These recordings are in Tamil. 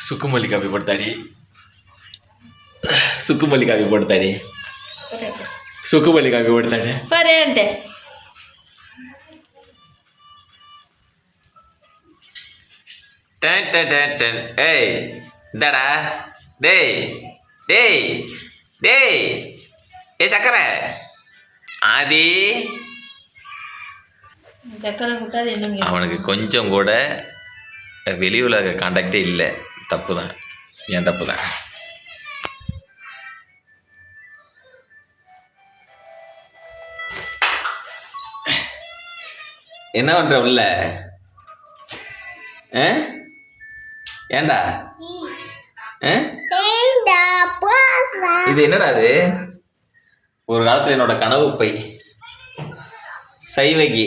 சுக்குமல்லி காப்பி போடுத்தாடி சுக்குமல்லி కాఫీ పోడతాడే సుక్కుమల్లి కాఫీ పోడతాడే సరే అంటే టెన్ టెన్ టెన్ టెన్ ఏయ్ దడా డే డే డే ఏ చక్కర அவனுக்கு கொஞ்சம் கூட வெளி உலக காண்டாக்டே இல்லை. தப்பு தான் ஏன் தப்பு தான் என்ன பண்ற உள்ள? ஏண்டா ஏன்டா? இது என்னடா அது? ஒரு காலத்துல என்னோட கனவு பை. சைவகி.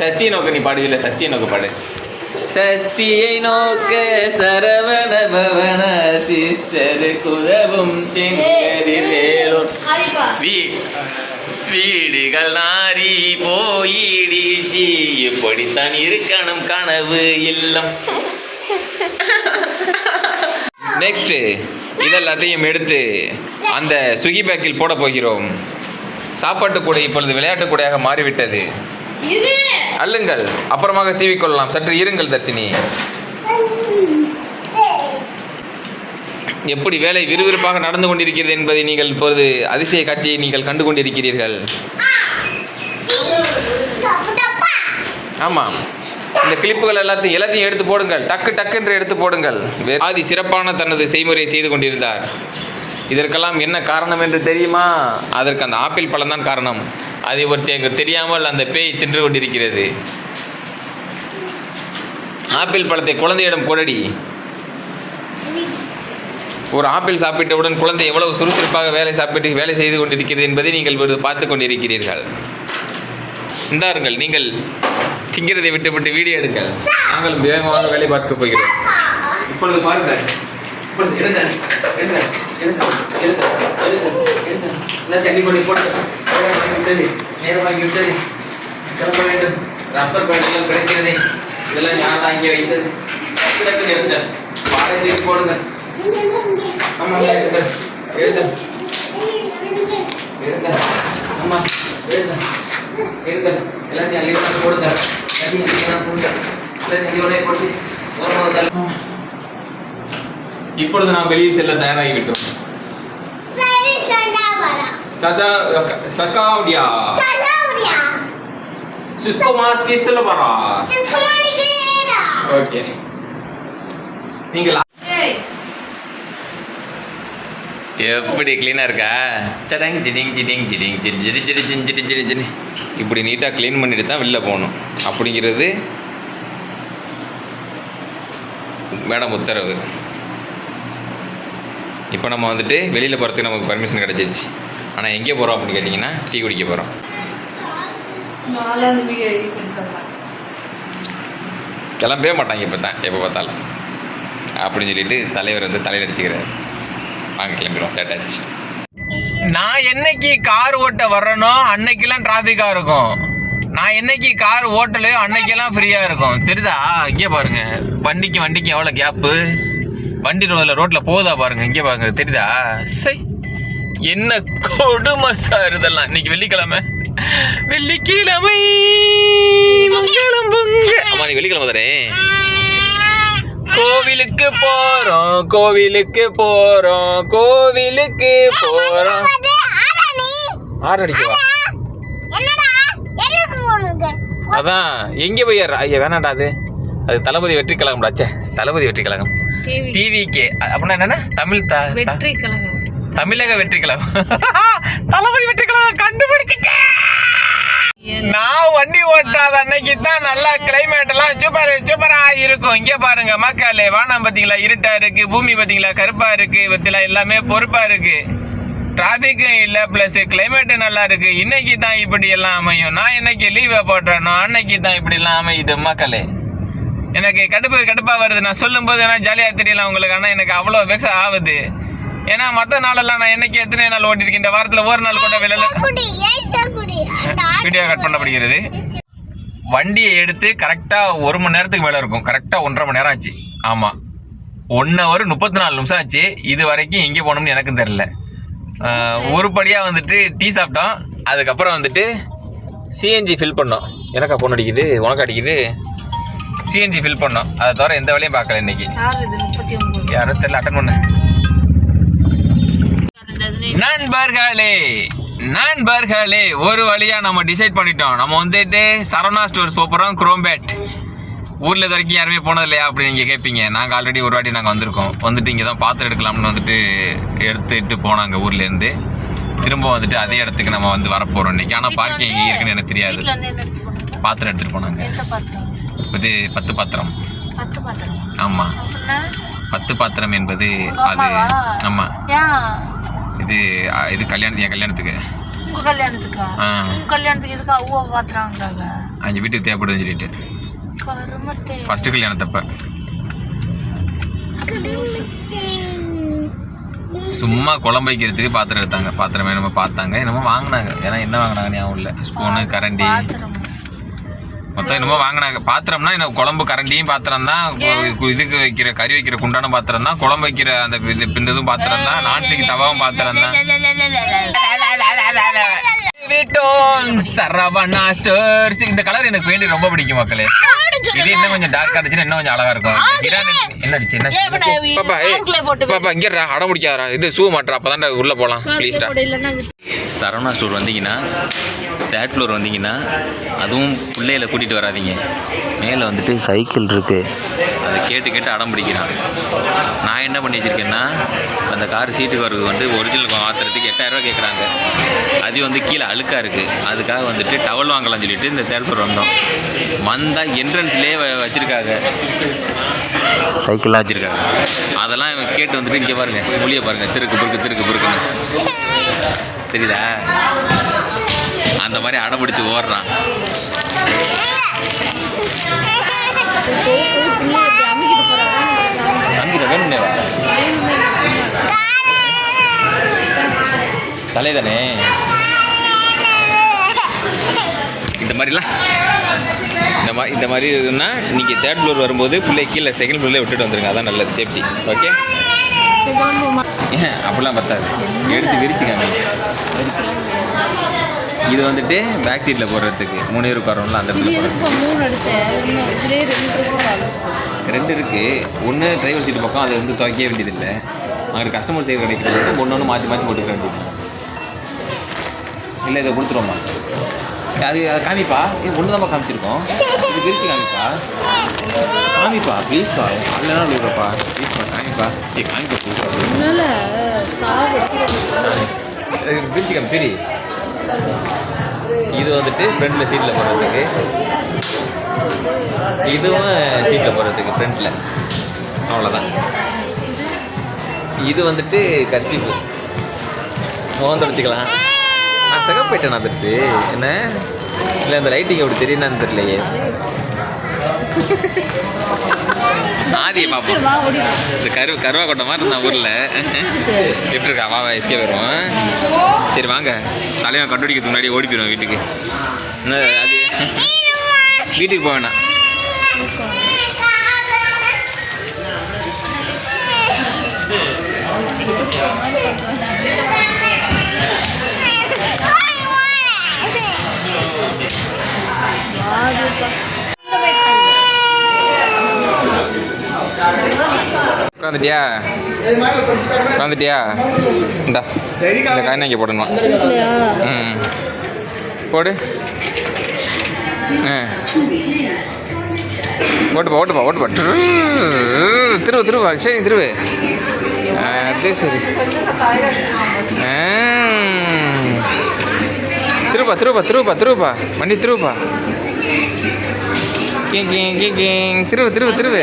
சஷ்டி நோக்க நீ பாடுவில்ல சஷ்டி நோக்க பாடு. சஷ்டியை நோக்க சரவண பவன சிஸ்டர் குதவும் செங்கரில் வேலும். வீடுகள் நாரி போயிடுச்சு இப்படித்தான் இருக்கணும் கனவு இல்லம். நெக்ஸ்ட் இதெல்லாத்தையும் எடுத்து அந்த ஸ்விக்கி பேக்கில் போட போகிறோம். சாப்பாட்டு கூடை இப்பொழுது விளையாட்டு கூடையாக மாறிவிட்டது. அல்லுங்கள் அப்புறமாக சீவிக்கொள்ளலாம். சற்று இருங்கள் தர்ஷினி. எப்படி வேலை விறுவிறுப்பாக நடந்து கொண்டிருக்கிறது என்பதை நீங்கள் இப்பொழுது அதிசய காட்சியை நீங்கள் கண்டு கொண்டிருக்கிறீர்கள் ஆமாம். இந்த கிளிப்புகள் எல்லாத்தையும் எல்லாத்தையும் எடுத்து போடுங்கள். டக்கு டக்குன்று எடுத்து போடுங்கள். ஆதி சிறப்பான தனது செய்முறையை செய்து கொண்டிருந்தார். இதற்கெல்லாம் என்ன காரணம் என்று தெரியுமா? அதற்கு அந்த ஆப்பிள் பழம்தான் காரணம். அதை எங்களுக்கு தெரியாமல் அந்த பேய் தின்று கொண்டிருக்கிறது. ஆப்பிள் பழத்தை குழந்தையிடம் கொடடி ஒரு ஆப்பிள் சாப்பிட்டவுடன் குழந்தை எவ்வளவு சுறுசுறுப்பாக வேலை சாப்பிட்டு வேலை செய்து கொண்டிருக்கிறது என்பதை நீங்கள் பார்த்து கொண்டிருக்கிறீர்கள். இந்தாருங்கள் நீங்கள் திங்கிறதை விட்டுவிட்டு வீடியோ எடுங்கள். நாங்களும் வேகமாக வேலை பார்க்க போகிறோம். இப்பொழுது பாருங்கள். இப்பொழுது எடுங்க எடுங்க எடுங்க எடுங்க எடுங்க எல்லாம் தண்ணி பண்ணி போட்டு நேரமாகிவிட்டது. நேரமாகிவிட்டது. கிளம்ப வேண்டும். ரப்பர் பேண்டெல்லாம் கிடைக்கிறது. இதெல்லாம் நான் வாங்கி வைத்தது. கிடக்கு இருந்த பாடத்தில் போடுங்க ஆமாம் எழுத எழுத எழுத ஆமாம் எழுத எழுத எல்லாத்தையும் அள்ளி வந்து போடுங்க எல்லாத்தையும் அள்ளி போடுங்க எல்லாத்தையும் அள்ளியோடய போட்டு இப்பொழுது நாம் வெளியே செல்ல தயாராகிவிட்டோம். கதா சகாவியா சுஸ்கமா தீர்த்துல வரா ஓகே நீங்கள் எப்படி க்ளீனாக இருக்கா? சடங் ஜிடிங் ஜிடிங் ஜிடிங் ஜிடி ஜிடி ஜிடி ஜிடி ஜிடி ஜிடி ஜிடி. இப்படி நீட்டாக க்ளீன் பண்ணிட்டு தான் வெளில போகணும். அப்படிங்கிறது மேடம் உத்தரவு. இப்போ நம்ம வந்துட்டு வெளியில் போகிறதுக்கு நமக்கு பர்மிஷன் கிடச்சிருச்சு. ஆனால் எங்கே போகிறோம் அப்படின்னு கேட்டிங்கன்னா டீ குடிக்க போகிறோம் கிளம்பவே மாட்டாங்க இப்போ தான் எப்போ பார்த்தாலும். அப்படின்னு சொல்லிட்டு தலைவர் வந்து தலையில் அடிச்சுக்கிறார். வாங்க கிளம்பிடுவோம். லேட் ஆயிடுச்சு. நான் என்னைக்கு கார் ஓட்ட வர்றேனோ அன்னைக்கெல்லாம் டிராஃபிக்காக இருக்கும். நான் என்னைக்கு கார் ஓட்டலையோ அன்னைக்கெல்லாம் ஃப்ரீயாக இருக்கும். தெரியுதா? இங்கே பாருங்க. வண்டிக்கு வண்டிக்கு எவ்வளோ கேப்பு வண்டி ரோட்டில் ரோட்டில் போகுதா பாருங்க. இங்கே பாருங்க. தெரியுதா? சை. என்ன கொடுமை சார் இதெல்லாம்? இன்னைக்கு வெள்ளிக்கிழமை. வெள்ளிக்கிழமை மங்களம் பொங்க. ஆமா நீ வெள்ளிக்கிழமை தானே? கோவிலுக்கு போறோம் கோவிலுக்கு போறோம் கோவிலுக்கு போறோம். ஆறு அடிக்கவா அதான் எங்கே போய்? ஐயா வேணாண்டா அது. அது தளபதி வெற்றி கழகம்டா ச்சே. தளபதி வெற்றி கழகம் டிவி டிவிகே அப்படின்னா என்னன்னா? தமிழ் வெற்றி கழகம் தமிழக வெற்றி கழகம் தளபதி வெற்றி கழகம் கண்டுபிடிச்சிட்டேன் நான் வண்டி ஓட்டாத அன்னைக்கு தான் நல்லா கிளைமேட் எல்லாம் சூப்பர் சூப்பரா இருக்கும். இங்க பாருங்க மக்களே வானம் பாத்தீங்களா? இருட்டா இருக்கு பூமி பாத்தீங்களா? கருப்பா இருக்கு பத்தில எல்லாமே பொறுப்பா இருக்கு. டிராஃபிக்கும் இல்லை ப்ளஸ் கிளைமேட்டு நல்லா இருக்கு. இன்னைக்கு தான் இப்படி எல்லாம் அமையும். நான் இன்னைக்கு லீவை போட்டேனோ அன்னைக்கு தான் இப்படி எல்லாம் அமையுது மக்களே. எனக்கு கடுப்பு கடுப்பா வருது. நான் சொல்லும்போது ஏன்னா ஜாலியாக தெரியல உங்களுக்கு ஆனால் எனக்கு அவ்வளோ வெக்ஸ் ஆகுது. ஏன்னா மற்ற நாளெல்லாம் நான் என்னைக்கு எத்தனை நாள் ஓட்டிருக்கேன்? இந்த வாரத்தில் ஒரு நாள் கூட வெளியில வீடியோ கட். பண்ணப்படுகிறது. வண்டியை எடுத்து கரெக்டாக ஒரு மணி நேரத்துக்கு மேலே இருக்கும். கரெக்டாக ஒன்றரை மணி நேரம் ஆச்சு. ஆமாம் ஒன் ஹவர் முப்பத்தி நாலு நிமிஷம் ஆச்சு. இது வரைக்கும் எங்கே போகணும்னு எனக்கும் தெரில உருப்படியாக வந்துட்டு டீ சாப்பிட்டோம். அதுக்கப்புறம் வந்துட்டு சிஎன்ஜி ஃபில் பண்ணோம். எனக்கா ஃபோன் அடிக்குது? உனக்கு அடிக்குது? சிஎன்ஜி ஃபில் பண்ணோம். அதை தவிர எந்த வேலையும் பார்க்கல இன்னைக்கு. யாரும் தெரியல அட்டன் பண்ண. நண்பர்களே நண்பர்களே ஒரு வழியா நம்ம டிசைட் பண்ணிட்டோம். நம்ம வந்துட்டு சரவணா ஸ்டோர்ஸ் போகிறோம் குரோம்பேட் ஊரில் இது வரைக்கும் யாருமே போனது இல்லையா அப்படின்னு நீங்கள் கேட்பீங்க நாங்கள் ஆல்ரெடி ஒரு வாட்டி நாங்கள் வந்திருக்கோம். வந்துட்டு இங்கே தான் பாத்திரம் எடுக்கலாம்னு வந்துட்டு எடுத்துட்டு போனாங்க ஊர்லேருந்து திரும்ப வந்துட்டு அதே இடத்துக்கு நம்ம வந்து வரப்போகிறோம் இன்னைக்கு. ஆனால் பார்க்கிங் எங்கே இருக்குன்னு எனக்கு தெரியாது. பாத்திரம் எடுத்துகிட்டு போனாங்க இது பத்து பாத்திரம். பத்து பாத்திரம். ஆமாம் பத்து பாத்திரம் என்பது அது? ஆமாம் இது இது கல்யாணம் என் கல்யாணத்துக்கு. உங்க கல்யாணத்துக்கா? உங்க கல்யாணத்துக்கு எதுக்கு அவ்வளோ பாத்திரங்கிறாங்க அஞ்சு வீட்டுக்கு தேவைப்படுதுன்னு சொல்லிட்டு. கருமத்தே. ஃபர்ஸ்ட் கல்யாணத்தப்ப. சும்மா குழம்பு வைக்கிறதுக்கு பாத்திரம் எடுத்தாங்க. பாத்திரம் வேணுமா பார்த்தாங்க என்னமோ வாங்கினாங்க. ஏன்னா என்ன வாங்கினாங்க ஞாபகம் இல்லை. ஸ்பூனு கரண்டி. மொத்தம் என்னமோ வாங்கினாங்க. பாத்திரம்னா என்ன குழம்பு கரண்டியும் பாத்திரம் தான். இதுக்கு வைக்கிற கறி வைக்கிற குண்டான பாத்திரம் தான். குழம்பு வைக்கிற அந்த பிந்ததும் பாத்திரம் தான். நான்ஸ்டிக் தவாவும் பாத்திரம் தான். சரவணா ஸ்டோர்ஸ். இந்த கலர் எனக்கு வேண்டி ரொம்ப பிடிக்கும் மக்களே. இது இன்னும் கொஞ்சம் டார்க்கா இருந்துச்சுன்னா இன்னும் கொஞ்சம் அழகா இருக்கும். என்ன அடிச்சு பாப்பா பாப்பா அடம் முடிக்காதடா இது ஷூ மாட்டுறா அப்பதான்டா உள்ள போலாம் ப்ளீஸ்டா சரவணா ஸ்டோர் வந்தீங்கன்னா தேர்ட் ஃப்ளோர் வந்தீங்கன்னா அதுவும் பிள்ளைகளை கூட்டிகிட்டு வராதீங்க. மேலே வந்துட்டு சைக்கிள் இருக்குது அதை கேட்டு கேட்டு அடம் பிடிக்கிறான். நான் என்ன பண்ணி வச்சிருக்கேன்னா அந்த கார் சீட்டுக்கு வர்றது வந்து ஒரிஜினல் மாற்றுறதுக்கு எட்டாயிரரூவா கேட்குறாங்க அது வந்து கீழே அழுக்காக இருக்குது அதுக்காக வந்துட்டு டவல் வாங்கலாம்னு சொல்லிட்டு இந்த தேர்ட் ஃப்ளோர் வந்தோம். வந்தால் என்ட்ரன்ஸ்லேயே வச்சுருக்காங்க. சைக்கிள்லாம் வச்சுருக்காங்க. அதெல்லாம் இவன் கேட்டு வந்துட்டு இங்கே பாருங்கள் மொழியை பாருங்க. திருக்கு புருக்கு திருக்கு புருக்குன்னு தெரியுதா? அந்த மாதிரி அடம்பிடிச்சு ஓடுறான். தலைதானே? இந்த மாதிரிலாம் இந்த மாதிரி இந்த மாதிரி இதுன்னா நீங்கள் தேர்ட் ஃப்ளோர் வரும்போது பிள்ளை கீழே செகண்ட் ஃப்ளோரில் விட்டுட்டு வந்துருங்க. அதான் நல்லது. சேஃப்டி ஓகே அப்படிலாம் பத்தாது. எடுத்து விரிச்சுக்காங்க இது வந்துட்டு பேக் சீட்டில் போடுறதுக்கு மூணு பேர் உட்காரோம்ல அந்த ரெண்டு இருக்குது ஒன்று டிரைவர் சீட்டு பக்கம் அது வந்து துவைக்க வேண்டியதில்லை. அங்கே கஸ்டமர் சேவை கிடைக்கிறது ஒன்று ஒன்று மாற்றி மாற்றி போட்டுக்க வேண்டியது. இல்லை இதை கொடுத்துருவோமா? அது அதை காமிப்பா. ஏ ஒன்று தான்ப்பா காமிச்சிருக்கோம். இது பிரித்து காமிப்பா. காமிப்பா ப்ளீஸ்ப்பா இல்லைனா விடுறப்பா ப்ளீஸ்ப்பா காமிப்பா. ஏ காமிப்பா ப்ளீஸ்ப்பா பிரித்து காமி சரி இது வந்துட்டு ஃப்ரண்டில் சீட்டில் போடுறதுக்கு. இதுவும் சீட்டில் போடுறதுக்கு ஃப்ரண்ட்டில் அவ்வளோதான் இது வந்துட்டு கர்ச்சீஃபு மோந்து வச்சுக்கலாம் நான் சிகப்பு போயிட்டேன் நான் திருச்சி என்ன? இல்லை அந்த லைட்டிங் எப்படி தெரியும்னு தெரியலையே. ஆதியை பார்ப்போம். இந்த கரு கருவா கொண்ட மாதிரி நான் ஊரில். எப்படி இருக்கா? வா எஸ்கே வருவோம் சரி வாங்க. தலைவன் கண்டுபிடிக்கிறதுக்கு முன்னாடி ஓடி போயிடுவோம் வீட்டுக்கு. என்ன அது? வீட்டுக்கு போக உட்காந்துட்டியா? உட்காந்துட்டியா? இந்தா இந்த காயினை இங்கே போடணும்? ம். போடு. ஆ ஓட்டுப்பா ஓட்டுப்பா ஓட்டுப்பா. திருவு திருவா சரி திருவு. அதே சரி. திருப்பா திருப்பா திருப்பா திருப்பா வண்டி திருப்பா கிங் கிங் கிங் கிங். திருவு திருவு திருவு.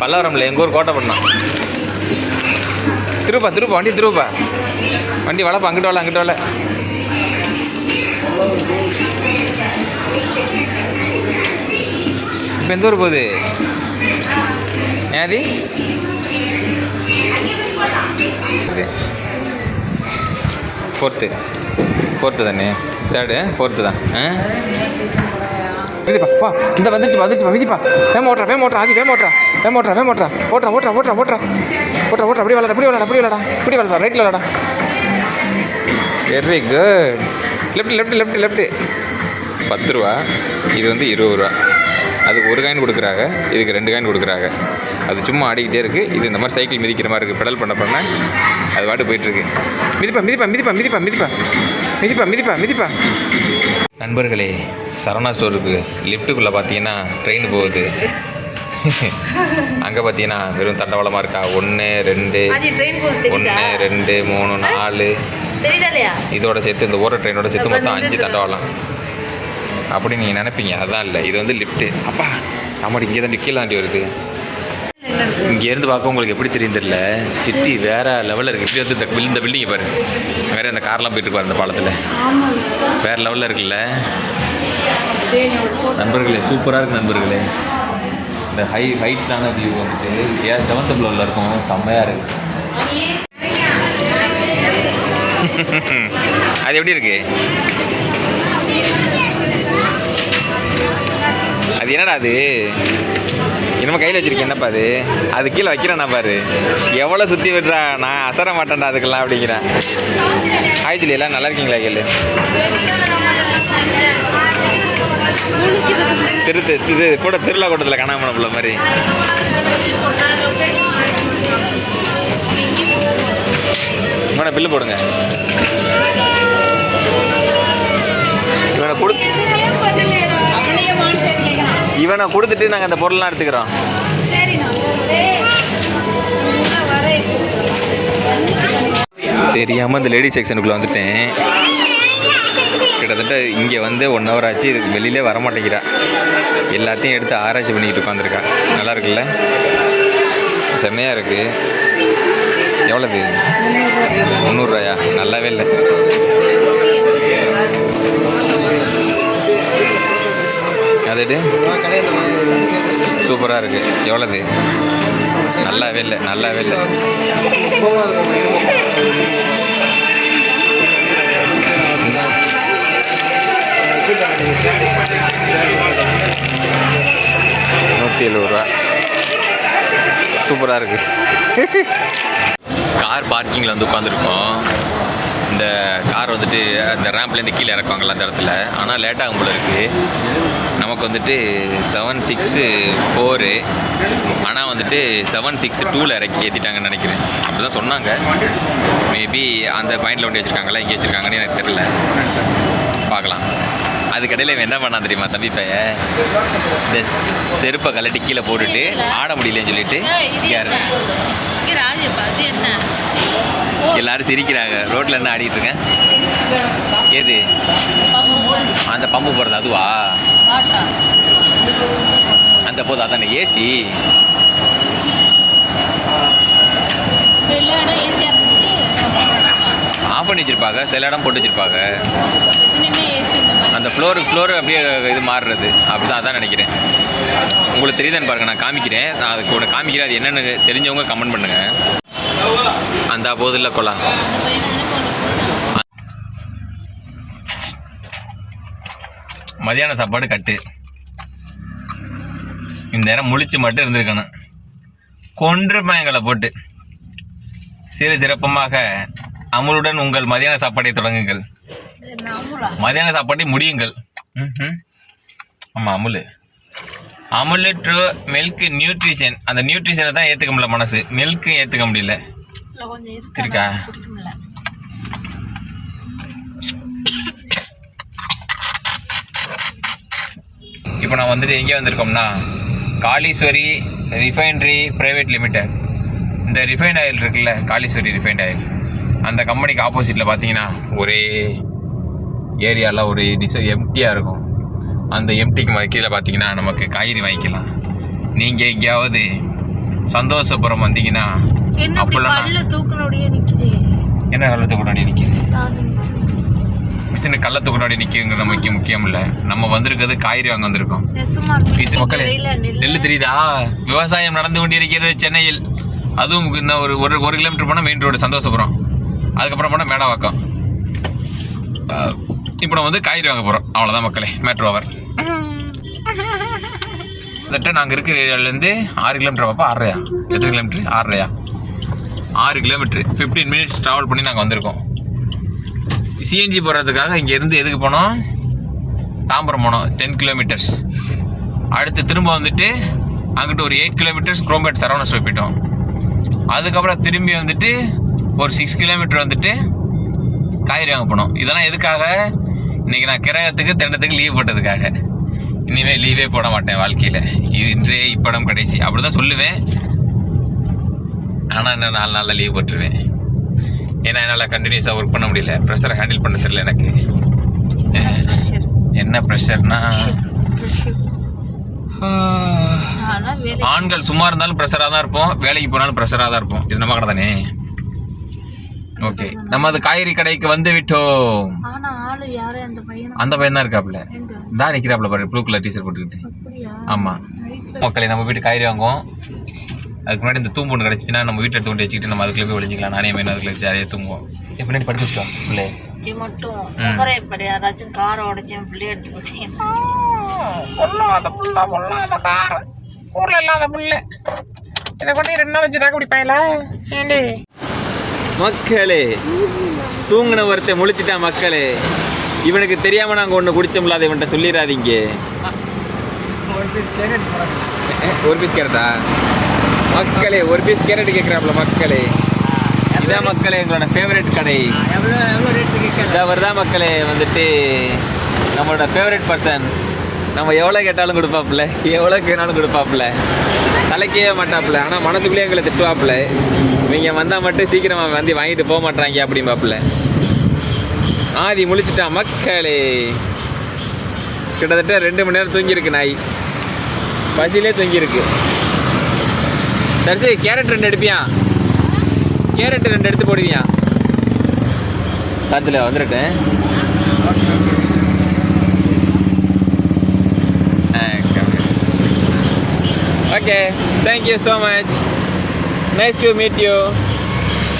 பல்லவரம்ல எங்கள் ஊர் கோட்டை கோட்டைப்பட்டினம். திருப்பா திருப்பா வண்டி திருப்பா. வண்டி வளப்பா அங்கிட்டு வரல அங்கிட்டு வரல இப்போ எந்த ஊர் போகுது? ஏதி ஃபோர்த்து ஃபோர்த்து தானே? தேர்டு ஃபோர்த்து தான். ஆ? மிதிப்பா வா இந்த வந்துருச்சுப்பா வந்துருச்சுப்பா மிதிப்பா. வேம ஓட்டுறா வேம ஓட்டுறா ஆதி வேம ஓட்டுறா வேம ஓட்டுறா வேம ஓட்டுறா ஓட்டுறா ஓட்டுறா ஓட்டுறா ஓட்டுறா ஓட்டுறா ஓட்டுறா அப்படி விளாட அப்படி விளாட அப்படி விளாடா. இப்படி விளாடா ரைட்டில் விளாடா. Very good left left left left பத்து ரூபா. இது வந்து இருபது ரூபா. அதுக்கு ஒரு காயின் கொடுக்குறாங்க. இதுக்கு ரெண்டு காயின் கொடுக்குறாங்க. அது சும்மா ஆடிக்கிட்டே இருக்குது இது இந்த மாதிரி சைக்கிள் மிதிக்கிற மாதிரி இருக்குது பெடல் பண்ண பண்ண அது பாட்டு போயிட்டுருக்கு மிதிப்பா மிதிப்பா மிதிப்பா மிதிப்பா மிதிப்பா. மிதிப்பா மிதிப்பா மிதிப்பா. நண்பர்களே சரவணா ஸ்டோருக்கு லிஃப்ட்டுக்குள்ளே பார்த்தீங்கன்னா ட்ரெயின் போகுது. அங்கே பார்த்தீங்கன்னா வெறும் தண்டவாளமாக இருக்கா? ஒன்று ரெண்டு ஒன்று ரெண்டு மூணு நாலு. இதோட சேர்த்து இந்த ஓர ட்ரெயினோட சேர்த்து மொத்தம் அஞ்சு தண்டவாளம். அப்படி நீங்கள் நினைப்பீங்க. அதான் இல்லை. இது வந்து லிஃப்ட்டு. அப்பா ஆமாடி இங்கே தான் கீழே தாண்டி வருது. இங்கேருந்து பார்க்க உங்களுக்கு எப்படி தெரியும் தெரியல சிட்டி வேற லெவலில் இருக்குது இப்படி வந்து இந்த பில் இந்த பில்டிங்கை பாரு. வேற இந்த கார்லாம் போயிட்டு பாரு இந்த பாலத்தில். வேற லெவலில் இருக்குல்ல? நண்பர்களே சூப்பராக இருக்கு நண்பர்களே. இந்த ஹை ஹைட்டான வியூ வந்துட்டு ஏ செவன்த் ஃப்ளோரில் இருக்கும்? செம்மையாக இருக்கு. அது எப்படி இருக்கு? அது என்னடா அது? என்னமோ கையில் வச்சிருக்கேன் என்னப்பா அது? அது கீழே வைக்கிறேன் பாரு. எவ்வளோ சுற்றி விடுறா? நான் அசர மாட்டேன்டா அதுக்கெல்லாம் அப்படிங்கிறேன் ஹாய் ஜிலி எல்லாம் நல்லா இருக்கீங்களா கேளு. திரு இது கூட திருவிழா கூட்டத்தில் காணாம போன மாதிரி. இவனை பில்லு போடுங்க. இவனை கொடு இவனை கொடுத்துட்டு நாங்கள் அந்த பொருள்லாம் எடுத்துக்கிறோம். தெரியாமல் இந்த லேடி செக்ஷனுக்குள்ளே வந்துட்டேன். கிட்டத்தட்ட இங்கே வந்து ஒன் ஹவர் ஆச்சு இதுக்கு வெளியிலே வர மாட்டேங்கிறா. எல்லாத்தையும் எடுத்து ஆராய்ச்சி பண்ணிக்கிட்டு உட்காந்துருக்கா நல்லா இருக்குல்ல? செம்மையாக இருக்குது எவ்வளோது அதட்டு சூப்பராக இருக்குது எவ்வளோது நல்லாவே இல்லை நல்லாவே இல்லை. நூற்றி எழுபது ரூபா. சூப்பராக இருக்குது கார் பார்க்கிங்கில் வந்து உட்காந்துருக்கோம் இந்த கார் வந்துட்டு அந்த ரேம்ப்லேருந்து கீழே இறக்குவாங்கல்ல அந்த இடத்துல. ஆனால் லேட் ஆகும் போல இருக்குது நமக்கு வந்துட்டு செவன் சிக்ஸு ஃபோரு ஆனால் வந்துட்டு செவன் சிக்ஸ் டூவில் இறக்கி ஏற்றிட்டாங்கன்னு நினைக்கிறேன். அப்படி தான் சொன்னாங்க. மேபி அந்த பாயிண்டில் வண்டி வச்சுருக்காங்களா இங்கே வச்சுருக்காங்கன்னு எனக்கு தெரியல. பார்க்கலாம். அதுக்கடையில் இவன் என்ன பண்ணான் தெரியுமா தம்பி பையன் இந்த செருப்பை கழட்டி கீழே போட்டுட்டு ஆட முடியலன்னு சொல்லிட்டு எல்லாரும் சிரிக்கிறாங்க. ரோட்ல என்ன ஆடிட்டு இருக்கேன்? ஏது? அந்த பம்பு போகிறது அதுவா? அந்த போது அதானே ஏசி? ஆஃப் பண்ணி வச்சிருப்பாங்க சில இடம் போட்டு வச்சிருப்பாங்க. அந்த ஃப்ளோருக்கு ஃப்ளோரு அப்படியே இது மாறுறது. அப்படிதான் அதான் நினைக்கிறேன். உங்களுக்கு தெரியுதான்னு பாருங்க நான் காமிக்கிறேன். நான் அதுக்கு ஒன்று காமிக்கிறேன். அது என்னன்னு தெரிஞ்சவங்க கமெண்ட் பண்ணுங்க. அந்த போது இல்லை கொலா மதியான சாப்பாடு கட்டு. இந்த நேரம் முழிச்சு மட்டும் இருந்திருக்கணும். கொன்றுப்பேன் எங்களை போட்டு. சிறு சிறப்பமாக அமுலுடன் உங்கள் மதியான சாப்பாடை தொடங்குங்கள். மதியான சாப்பாட்டை முடியுங்கள். ஆமாம் Amul Amul. True milk nutrition அந்த நியூட்ரிஷனை தான் ஏற்றுக்க முடியல மனசு. மில்க்கு ஏற்றுக்க முடியல. இருக்கா குடிக்க முடியல இப்போ நான் வந்துட்டு எங்கே வந்திருக்கோம்னா காளீஸ்வரி ரிஃபைனரி பிரைவேட் லிமிடெட். இந்த ரிஃபைண்ட் ஆயில் இருக்குல்ல காளீஸ்வரி ரிஃபைண்ட் ஆயில். அந்த கம்பெனிக்கு ஆப்போசிட்டில் பார்த்தீங்கன்னா ஒரே ஏரியாவில் ஒரு டிச எம்டியாக இருக்கும். அந்த எம்டிக்கு கீழே பார்த்தீங்கன்னா நமக்கு காய்கறி வாங்கிக்கலாம். நீங்கள் எங்கேயாவது சந்தோஷபுரம் வந்தீங்கன்னா என்ன அப்பெல்லாம் கல்ல தூக்கினோடய என்ன கள்ளத்துக்கு முன்னாடி நிற்கிது மிஷினு கள்ளத்துக்கு முன்னாடி நிற்குங்கிறது நமக்கு முக்கியம் இல்லை. நம்ம வந்திருக்கிறது காய்கறி வாங்க வந்திருக்கோம். மக்களே. நெல்லு. தெரியுதா? விவசாயம் நடந்து கொண்டிருக்கிறது சென்னையில். அதுவும் இன்னும் ஒரு ஒரு ஒரு கிலோமீட்டர் போனால் மெயின் ரோடு சந்தோஷபுரம். அதுக்கப்புறம் போனால் மேடவாக்கம். இப்போ நம்ம வந்து காய்கறி வாங்க போகிறோம் அவ்வளோதான் மக்களே மேட்ரோ ஓவர் கிட்டத்தட்ட நாங்கள் இருக்கிற ஏரியாவிலேருந்து ஆறு கிலோமீட்டர் பாப்பா ஆறரையா? எத்தனை கிலோமீட்டர் ஆறரையா? ஆறு கிலோமீட்டர் ஃபிஃப்டீன் மினிட்ஸ் ட்ராவல் பண்ணி நாங்கள் வந்திருக்கோம். சிஎன்ஜி போடுறதுக்காக இங்கேருந்து எதுக்கு போனோம்? தாம்பரம் போனோம் டென் கிலோமீட்டர்ஸ் அடுத்து திரும்ப வந்துட்டு அங்கிட்டு ஒரு eight kilometres Chromepet Saravanas store போயிட்டோம். அதுக்கப்புறம் திரும்பி வந்துட்டு ஒரு சிக்ஸ் கிலோமீட்டர் வந்துட்டு காய்கறி வாங்க போனோம். இதெல்லாம் எதுக்காக? இன்றைக்கி நான் கிரகத்துக்கு திண்டத்துக்கு லீவ் போட்டதுக்காக. இனிமேல் லீவே போட மாட்டேன் வாழ்க்கையில். இது இன்றே இப்படம் கடைசி. அப்படி தான் சொல்லுவேன். ஆனால் இன்னும் நாலு நாளில் லீவ் போட்டுருவேன். ஏன்னா என்னால் கண்டினியூஸாக ஒர்க் பண்ண முடியல. ப்ரெஷரை ஹேண்டில் பண்ண தெரியல எனக்கு. என்ன ப்ரெஷர்னா ஆண்கள் சும்மா இருந்தாலும் ப்ரெஷராக தான் இருப்போம். வேலைக்கு போனாலும் ப்ரெஷராக தான் இருப்போம். இது நம்ம கடை தானே? ஓகே நம்ம அது காய்கறி கடைக்கு வந்து விட்டோம். அந்த பையனா? தான் இருக்காப்புல எங்க? தான் நிற்கிறாப்புல பாரு ப்ளூ கலர் டீஷர்ட் போட்டுக்கிட்டு. ஆமாம் மக்களை நம்ம வீட்டு காய்கறி வாங்குவோம். அதுக்கு முன்னாடி இந்த தூம்பு ஒன்று கிடச்சிச்சின்னா நம்ம வீட்டில் எடுத்து கொண்டு வச்சுக்கிட்டு நம்ம அதுக்குள்ளே போய் ஒழிஞ்சிக்கலாம் நானே மெயின் அதுக்குள்ள ஜாலியாக தூங்குவோம். இப்போ பின்னாடி படுக்க வச்சுட்டோம் பிள்ளை. மட்டும். யாராச்சும் காரை உடைச்சேன் பிள்ளை எடுத்து போச்சேன் பொல்லாத புள்ள பொல்லாத கார ஊரில் இல்லாத புள்ள. இதை கொண்டு ரெண்டு நாள் வச்சு தாக்க ஏண்டி? மக்களே தூங்கின ஒருத்தன் முழிச்சிட்டான் மக்களே. இவனுக்கு தெரியாம நாங்க ஒண்ணு குடிச்சோம்ல அதை இவன்கிட்ட சொல்லிடாதீங்க. அஹ், ஒரு பீஸ் கேரட்டா மக்களே ஒரு பீஸ் கேரட் கேட்குறாப்ல மக்களே. இதான் மக்களே எங்களோட ஃபேவரட் கடை. இதான் வருதா மக்களே வந்துட்டு நம்மளோட ஃபேவரட் பர்சன் நம்ம எவ்வளோ கேட்டாலும் கொடுப்பாப்புல. எவ்வளோ கேட்டாலும் கொடுப்பாப்புல. தலைக்கவே மாட்டாப்புல. ஆனால் மனசுக்குள்ளேயே எங்களை திட்டுவாப்புல. இவங்க வந்தால் மட்டும் சீக்கிரமாக வந்து வாங்கிட்டு போக மாட்டாங்க அப்படிம்பாப்புல. ஆதி முழிச்சிட்டான் மக்களே. கிட்டத்தட்ட ரெண்டு மணி நேரம் தூங்கியிருக்கு நாய். பசியிலே தூங்கியிருக்கு. தரிசி கேரட் ரெண்டு எடுப்பியா? கேரட் ரெண்டு எடுத்து போடுவியா? காத்துல வந்துருட்டேன் okay thank you so much nice to meet you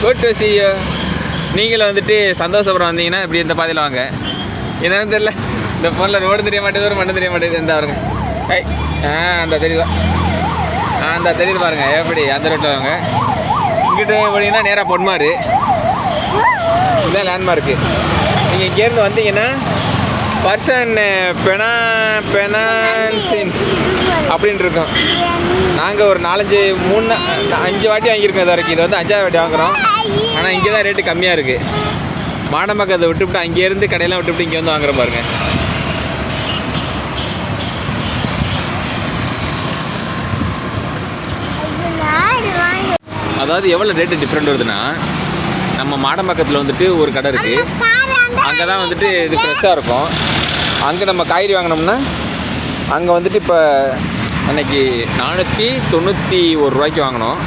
good to see you நீங்களும் வந்துட்டு சந்தோஷபுரம் வந்தீங்கன்னா இப்படி இந்த பாதையில் வாங்க. என்னன்னு தெரியல. இந்த ஃபோனில் ரோடு தெரிய மாட்டேது ஒரு மண்ணு தெரிய மாட்டேது இந்த வருங்க ஐ ஆ அந்த தெரியுதா? அந்த தெரியுது பாருங்க எப்படி அந்த ரோட்டில் வாங்க. இங்கிட்டு போனீங்கன்னா நேராக பொன்மாறு இதுதான் லேண்ட்மார்க்கு நீங்கள் இங்கேருந்து வந்தீங்கன்னா பர்சன் பெனா பெனான்சின்ஸ் அப்படின்ட்டு இருக்கோம். நாங்கள் ஒரு நாலஞ்சு மூணு அஞ்சு வாட்டி வாங்கியிருக்கோம் இது வரைக்கும் இது வந்து அஞ்சாவது வாட்டி வாங்குறோம். ஆனால் இங்கே தான் ரேட்டு கம்மியாக இருக்குது மாடம்பக்கத்தை விட்டுவிட்டு அங்கேருந்து கடையெல்லாம் விட்டுவிட்டு இங்கே வந்து வாங்குறோம் பாருங்கள் நாடு வாங்க அதாவது எவ்வளோ ரேட்டு டிஃப்ரெண்ட் வருதுன்னா நம்ம மாடம்பக்கத்தில் வந்துட்டு ஒரு கடை இருக்குது அங்கே தான் வந்துட்டு இது ஃப்ரெஷ்ஷாக இருக்கும். அங்கே நம்ம காய்கறி வாங்கினோம்னா அங்கே வந்துட்டு இப்போ அன்னைக்கு நானூற்றி தொண்ணூற்றி ஒரு ரூபாய்க்கு வாங்கினோம்.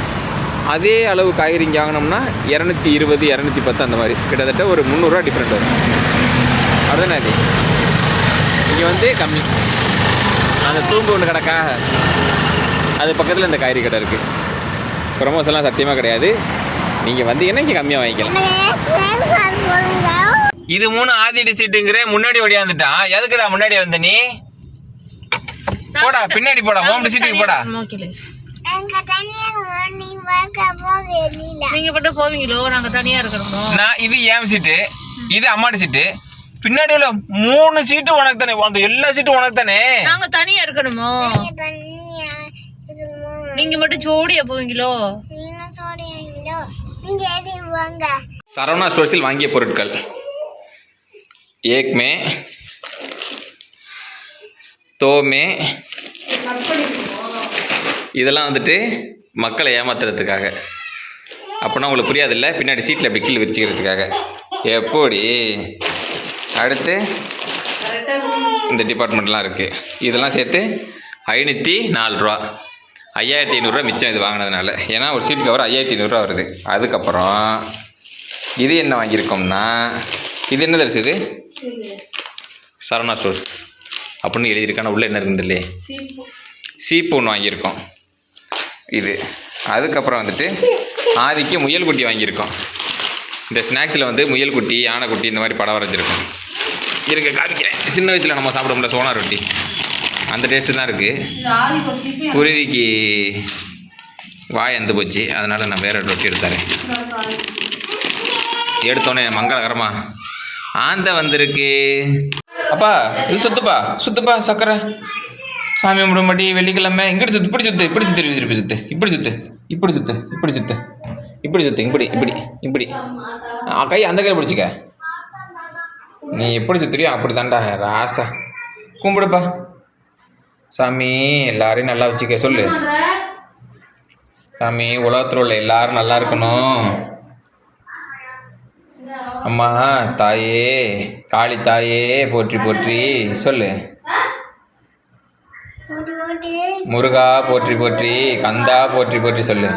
அதே அளவு காய்கறி இங்கே வாங்கினோம்னா இரநூத்தி இருபது இரநூத்தி பத்து அந்த மாதிரி. கிட்டத்தட்ட ஒரு முந்நூறுரூவா டிஃப்ரெண்ட் வரும். அதுதானே அது? இங்கே வந்து கம்மி. அந்த தூம்பு ஒன்று கிடக்கா? அது பக்கத்தில் இந்த காய்கறி கடை இருக்குது ப்ரமோஸ் எல்லாம் சத்தியமாக கிடையாது. நீங்கள் வந்தீங்கன்னா இங்கே கம்மியாக வாங்கிக்கலாம்? இது மூணு ஆதிடி சீட்டுங்கிற முன்னாடி ஓடியாந்துட்டான் எதுக்குடா முன்னாடி வந்த நீ? போடா பின்னாடி போடா மூணு சீட்டுக்கு போடா. நீங்க மட்டும் போவீங்களோ? நாங்க தனியா இருக்கணுமோ? நான் இது ஏன் சீட்டு இது அம்மாடி சீட்டு. பின்னாடி உள்ள மூணு சீட்டு உனக்கு தானே அந்த எல்லா சீட்டும் உனக்கு தானே? நாங்க தனியா இருக்கணுமோ? நீங்க மட்டும் ஜோடியா போவீங்களோ? நீங்க சொல்றீங்களோ நீங்க எது வாங்க? சரவணா ஸ்டோர்ஸில் வாங்கிய பொருட்கள். ஏக் மே தோ மே இதெல்லாம் வந்துட்டு மக்களை ஏமாத்துறதுக்காக. அப்படின்னா உங்களுக்கு புரியாதுல்ல? பின்னாடி சீட்டில் அப்படி கீழே விரிச்சிக்கிறதுக்காக. எப்படி? அடுத்து இந்த டிபார்ட்மெண்ட்லாம் இருக்குது இதெல்லாம் சேர்த்து ஐநூற்றி நாலு ரூபா. ஐயாயிரத்தி ஐநூறுரூவா மிச்சம் இது வாங்கினதுனால. ஏன்னா ஒரு சீட் கவர் ஐயாயிரத்தி ஐநூறுரூவா வருது. அதுக்கப்புறம் இது என்ன வாங்கியிருக்கோம்னா இது என்ன தரிசி இது? சரவணா ஸ்டோர்ஸ் அப்படின்னு எழுதியிருக்கான உள்ளே என்ன இருக்குன்னு இல்லையே சீப்பு ஒன்று வாங்கியிருக்கோம். இது. அதுக்கப்புறம் வந்துட்டு ஆதிக்கு முயல் குட்டி வாங்கியிருக்கோம். இந்த ஸ்நாக்ஸில் வந்து முயல் குட்டி யானைக்குட்டி இந்த மாதிரி படம் வரைஞ்சிருக்கோம். இருக்க காமிக்கிறேன். சின்ன வயசில் நம்ம சாப்பிட சோனா ரொட்டி. அந்த டேஸ்ட்டு தான் இருக்குது குருவிக்கு வாய் எந்த போச்சு. அதனால் நான் வேறு ரொட்டி எடுத்தாரேன் எடுத்தோன்னே மங்களகரமாக ஆந்த வந்திருக்கு. அப்பா இது சுத்துப்பா சுத்துப்பா சக்கரை. சாமி கும்பிடும்படி வெள்ளிக்கிழமை. இங்கிட்டு சுத்து இப்படி சுத்து இப்படி சுத்து திருப்பி சுத்து. இப்படி சுத்து இப்படி சுத்து இப்படி சுத்து. இப்படி சுத்து இப்படி இப்படி இப்படி கை அந்த கையில் பிடிச்சிக்க. நீ எப்படி சுத்துறியோ அப்படி தாண்டா ராசா. கும்பிடுப்பா. சாமி எல்லாரையும் நல்லா வச்சுக்க சொல்லு. சாமி உலகத்தில் உள்ள எல்லாரும் நல்லா இருக்கணும். அம்மா தாயே காளி தாயே போற்றி போற்றி சொல்லு. முருகா போற்றி போற்றி கந்தா போற்றி போற்றி சொல்லு.